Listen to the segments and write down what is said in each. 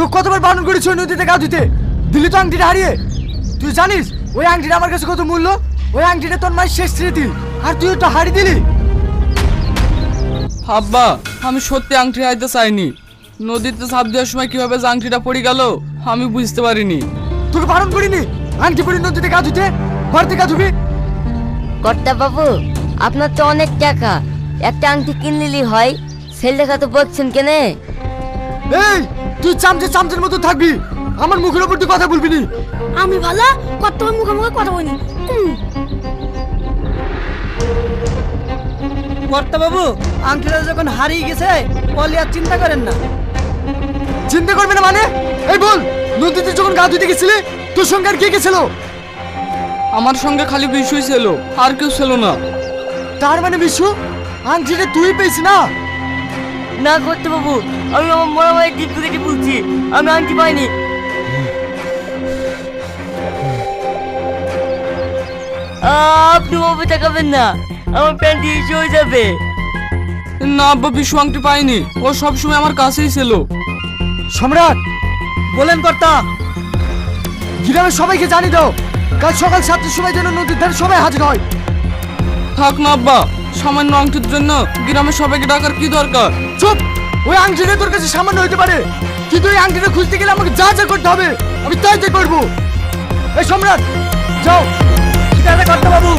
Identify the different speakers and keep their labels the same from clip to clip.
Speaker 1: তো কতবার বারণ করেছি ওই নদীতে গা ধুতে দিলি তো আংটিটা হারিয়ে। তুই জানিস ওই আংটিটা আমার কাছে কত মূল্য? ওই আংটিটা তোর মায়ের শেষ স্মৃতি। আর তুই ওটা হারিয়ে দিলি?
Speaker 2: আব্বা আমি সত্যি আংটি হাইতে চাইনি। নদীতে ঝাঁপ দেওয়ার সময় কীভাবে যে আংটিটা পড়ে গেল আমি বুঝতে পারিনি।
Speaker 1: তোকে বারণ করিনি? আংটি পরে নদীতে গা ধুতে ঘরতে গা ধুবি
Speaker 3: কর্তা বাবু আপনার তো অনেক টাকা। একটা আংটি কিনলিলি হয়। সেল দেখা তো বলছেন কেনে?
Speaker 1: এই তুই চামচে চামচের মতো থাকবি। আমার মুখের উপর তুই কথা বলবি নি।
Speaker 4: আমি ভালো? কত মুখে মুখে কথা বলি?
Speaker 5: কর্তা বাবু আংটিটা যখন হারিয়ে গেছে বলি আর চিন্তা করেন না।
Speaker 1: চিন্তা করবি না মানে? এই বল নদীতে যখন গা ধুতে গেছিলি তোর সঙ্গে আর কে গেছিল
Speaker 2: আমার সঙ্গে খালি বিষয় ছিল আর কেউ ছিল না।
Speaker 1: তার মানে বিশু আংটিটা তুই পেয়েছি না?
Speaker 3: না করতে বাবু আমি আমার মরা মায়ের দিক থেকে বলছি আমি আংটি পাইনি। আপনি বাবু তাকাবেন না আমার প্যান্ট ইস্যু হয়ে যাবে।
Speaker 2: না আব্বা বিশু আংটি পাইনি ও সবসময় আমার কাছেই ছিল।
Speaker 1: সম্রাট
Speaker 5: বলেন কর্তা
Speaker 1: গ্রামের সবাইকে জানিয়ে দাও কাল সকাল সাতটার সময় যেন নদীর ধারে সবাই হাজির হয়।
Speaker 2: থাক না আব্বা সামান্য আংটির জন্য গ্রামের সবাইকে ডাকার কি দরকার?
Speaker 1: চুপ! ওই আংটিটা তোর কাছে সামান্য হতে পারে। কিন্তু ওই আংটিটা খুঁজতে গেলে আমাকে যা যা করতে হবে আমি তাই তাই করব। এই সম্রাট যাও
Speaker 5: ঠিক আছে কর্তা বাবু।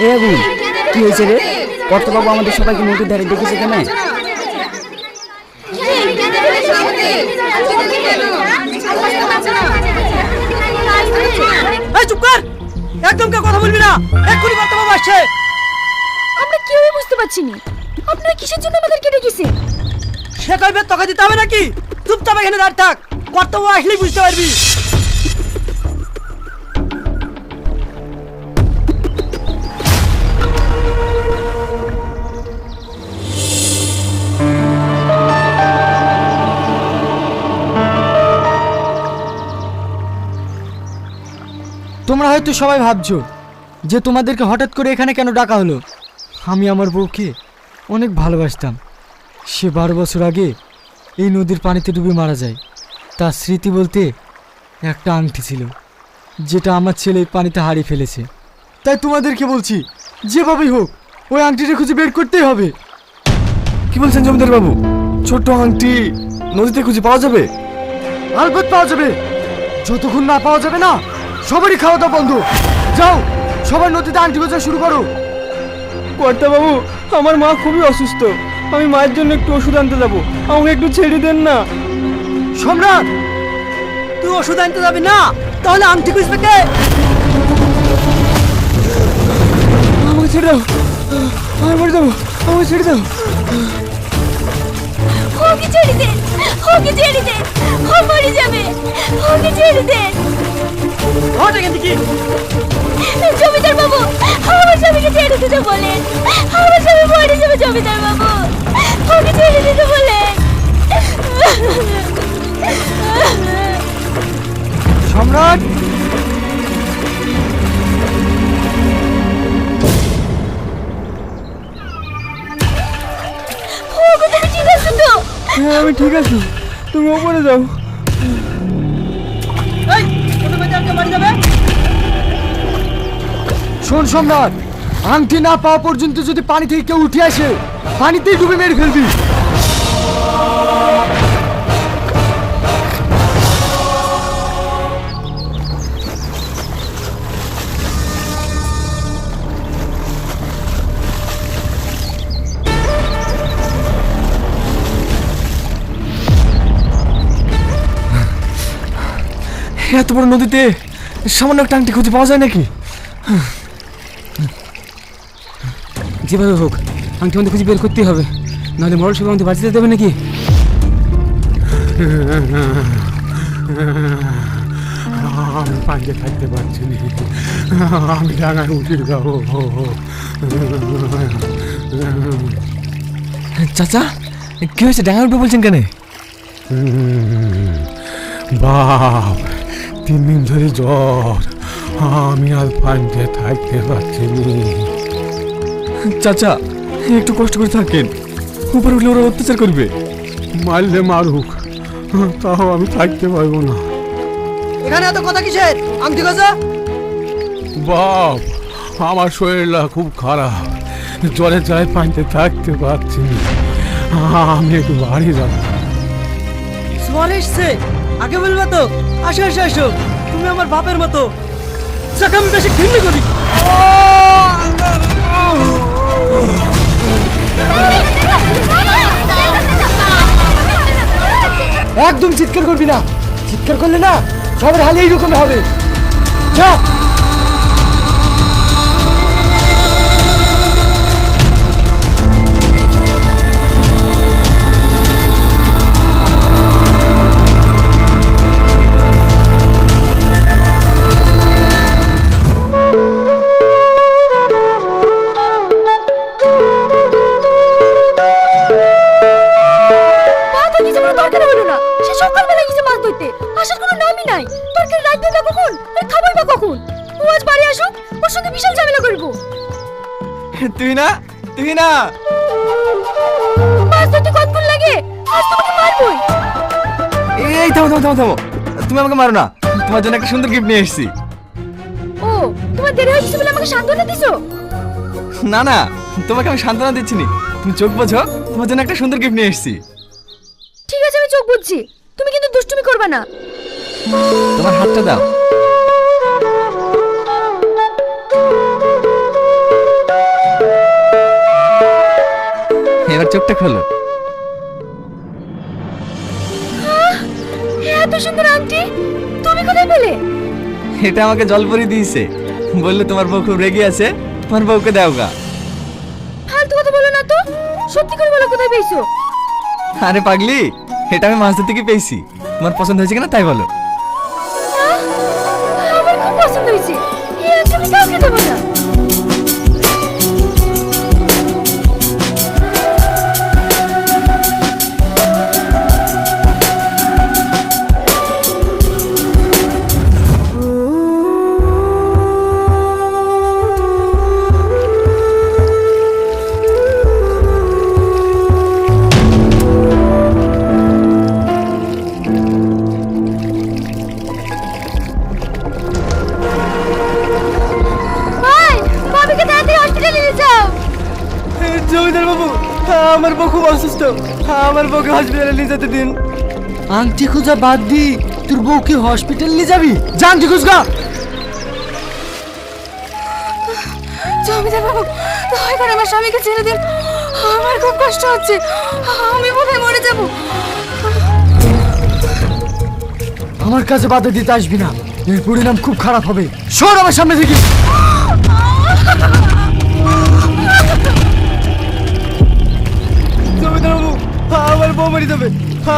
Speaker 6: এ আবু কি হয়েছে রে? কর্তবাবু আমাদের সবাইকে নদীর ধারে দেখেছে কেন
Speaker 5: এই চুপ কর একদম কেউ কথা বলবি না। এক্ষুনি কর্তা আসছে।
Speaker 4: আমরা কেউই বুঝতে পারছি না? আপনারা কিসের জন্য আমাদেরকে ডেকেছেন?
Speaker 5: সে কইবে তোকে দিতে হবে নাকি? চুপচাপ এখানে দাঁড় থাক। কর্তব্য আসলেই বুঝতে পারবি।
Speaker 1: হয়তো সবাই ভাবছ যে তোমাদেরকে হঠাৎ করে এখানে কেন ডাকা হলো? আমি আমার বউকে অনেক ভালোবাসতাম। সে বারো বছর আগে এই নদীর পানিতে ডুবে মারা যায়। তার স্মৃতি বলতে একটা আংটি ছিল যেটা আমার ছেলে এই পানিতে হারিয়ে ফেলেছে। তাই তোমাদেরকে বলছি যেভাবেই হোক ওই আংটিটা খুঁজে বের করতেই হবে।
Speaker 7: কি বলছেন জমিদার বাবু? ছোট্ট আংটি নদীতে খুঁজে পাওয়া যাবে?
Speaker 1: আলবত পাওয়া যাবে। যতক্ষণ না পাওয়া যাবে না সবারই খাওয়া দাওয়া বন্ধ। যাও সবাই নদীতে আংটি খোঁজা শুরু করো।
Speaker 6: কর্তা বাবু আমার মা খুবই অসুস্থ। আমি মায়ের জন্য একটু ওষুধ আনতে যাব। আমাকে একটু ছেড়ে দেন না।
Speaker 1: সম্রাট!
Speaker 5: তুই ওষুধ আনতে যাবি না? তাহলে আংটি খুঁজবে কে?
Speaker 6: আমাকে ছেড়ে দাও। আমি মরে যাব। আমাকে ছেড়ে দাও।
Speaker 4: ওকে ছেড়ে দে। ওকে ছেড়ে দেন ও মরে যাবে। ওকে ছেড়ে দেন
Speaker 5: হট এখান থেকে
Speaker 4: জমিদার বাবু আমার স্বামীকে ছেড়ে দিতে বলেন। আমার স্বামী মরে যাবে জমিদার বাবু। ওকে ছেড়ে দিতে বলেন।
Speaker 1: সম্রাট!
Speaker 6: হ্যাঁ আমি ঠিক আছি। তুমি ওপরে যাও।
Speaker 1: শোন সম্রাট, আংটি না পাওয়া পর্যন্ত যদি পানি থেকে কেউ উঠে আসে, পানিতেই ডুবে মেরে ফেলবি।
Speaker 7: এত বড় নদীতে সামান্য একটা আংটি খুঁজে পাওয়া যায় নাকি?
Speaker 6: যেভাবে হোক আংটি আমাদের খুঁজে বের করতেই হবে। নাহলে মরল সবাই আমাদের বাঁচিয়ে দেবে নাকি?
Speaker 8: আমি পাঞ্জে থাকতে পারছি না। আমি ডাঙায় উঠে যাব
Speaker 7: চাচা কি হয়েছে? ডাঙা উঠবে বলছেন কেন?
Speaker 8: বাপ তিন দিন ধরে জ্বর। আমি আর পাঞ্জে থাকতে পারছি
Speaker 7: চাচা একটু কষ্ট করে থাকেন। উপরে উঠলে ওরা অত্যাচার করবে।
Speaker 8: মারলে মারুক তাও আমি থাকতে পারব না।
Speaker 5: এখানে এত কথা কিসের? আংটি গজা
Speaker 8: বাপ আমার শরীরটা খুব খারাপ। জ্বরে জ্বরে পানিতে থাকতে পারছি আমি একটু বাড়ি যাব।
Speaker 5: সোয়াল এসছে? আগে বলবা তো। আসো আসো আসো। তুমি আমার বাপের মতো। যাকে, আমি বেশি ঘৃণা করি।
Speaker 1: একদম চিৎকার করবি না। চিৎকার করলে না সবার হালে এইরকম হবে। যা।
Speaker 4: নাই। তরকারি রাখবে বা কখন? আর খাবার বা কখন? ও আজ বাড়ি আসুক ওর সঙ্গে বিশাল ঝামেলা করব।
Speaker 7: তুই না তুই না।
Speaker 4: মাছ ধরতে কতক্ষণ লাগে? আজ তোমাকে মারবই।
Speaker 7: এই থামো থামো থামো থামো। তুমি আমাকে মারো না। তোমার জন্য একটা সুন্দর গিফট নিয়ে এসেছি।
Speaker 4: ও তোমার দেরি হয়ে গেছে বলে আমাকে সান্ত্বনা দিছো?
Speaker 7: না না তোমাকে আমি সান্ত্বনা দিচ্ছি নি তুমি চোখ বোঝো তোমার জন্য একটা সুন্দর গিফট নিয়ে এসেছি।
Speaker 4: ঠিক আছে আমি চোখ বুঝছি। তুমি কিন্তু দুষ্টুমি করবে না।
Speaker 7: তোমার হাতটা দাও। এবার চোখটা খোলো।
Speaker 4: এত সুন্দর আংটি তুমি কোথায় পেলে?
Speaker 7: এটা আমাকে জলপরি দিয়েছে। বললে তোমার বউ খুব রেগে আছে তোমার বউকে দাও গা।
Speaker 4: ফালতু কথা বলো না তো সত্যি করে বলো কোথায় পেয়েছ?
Speaker 7: আরে পাগলি এটা আমি মাছ ধরতে গিয়ে পেয়েছি। তোমার পছন্দ হয়েছে কিনা তাই বলো।
Speaker 4: আমার
Speaker 6: বউ খুব অসুস্থ। আমার বউকে হসপিটালে নিয়ে যেতে দিন।
Speaker 1: আংটি খোঁজা বাদ দি তোর বউকে হসপিটাল নিয়ে যাবি? যা আংটি খুঁজগা
Speaker 4: জমিদার বাবু দয়া করে আমার স্বামীকে ছেড়ে দিন। আমার খুব কষ্ট হচ্ছে। আমি বোধহয় মরে যাব।
Speaker 1: আমার কাছে বাধা দিতে আসবি না। এর পরিণাম খুব খারাপ হবে। সর আমার সামনে থেকে।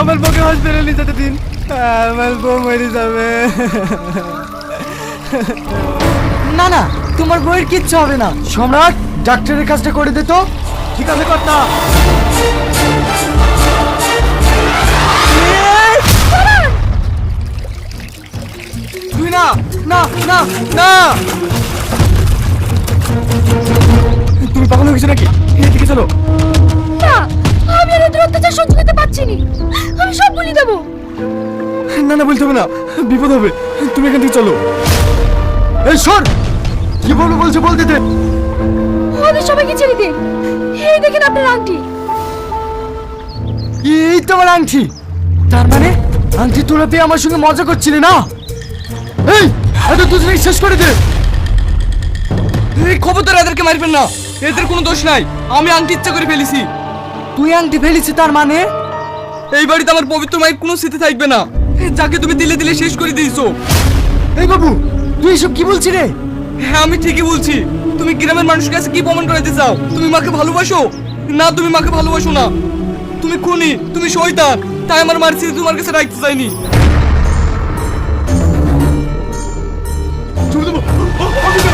Speaker 6: আমার বউকে হসপিটালে নিয়ে যেতে দিন। আমার বউ মরে যাবে।
Speaker 1: না না তোমার বউয়ের কিচ্ছু হবে না। সম্রাট ডাক্তারের কাজটা করে দে তো।
Speaker 6: ঠিক আছে কর্তা।
Speaker 7: তুই না না না না।
Speaker 6: তুমি পাগল হয়ে গেছো নাকি? এদিকে চলো।
Speaker 4: অত্যাচার সহ্য করতে পারছি না আমি সব বলে দেবো।
Speaker 6: না না বলতে হবে না। বিপদ হবে। তুমি এখান থেকে চলো।
Speaker 1: এই সর! কি বলব বলছো বলতে দে
Speaker 4: ওদের সবাইকে ছেড়ে এই দেখেন আপনার আংটি।
Speaker 1: এই তোমার আংটি। তার মানে আংটি তোলা পেয়ে আমার সঙ্গে মজা করছিলি না? এই এত দুজনে শেষ করে দে।
Speaker 2: এই খবরদার এদেরকে মারবেন না। এদের কোনো দোষ নাই। আমি আংটি ইচ্ছা করে ফেলেছি।
Speaker 1: তুই আংটি ফেলিছি তার মানে?
Speaker 2: এই বাড়িতে আমার পবিত্র মায়ের কোনো স্মৃতি থাকবে না। যাকে তুমি দিলে দিলে শেষ করে দিয়েছ।
Speaker 1: এই বাবু তুই এসব কি বলছিস রে?
Speaker 2: হ্যাঁ আমি ঠিকই বলছি। তুমি গ্রামের মানুষের কাছে কি প্রমাণ করাতে চাও? তুমি মাকে ভালোবাসো? না তুমি মাকে ভালোবাসো না। তুমি খুনি তুমি শয়তান। তাই আমার মার স্মৃতি তোমার কাছে রাখতে চাইনি।
Speaker 6: আমি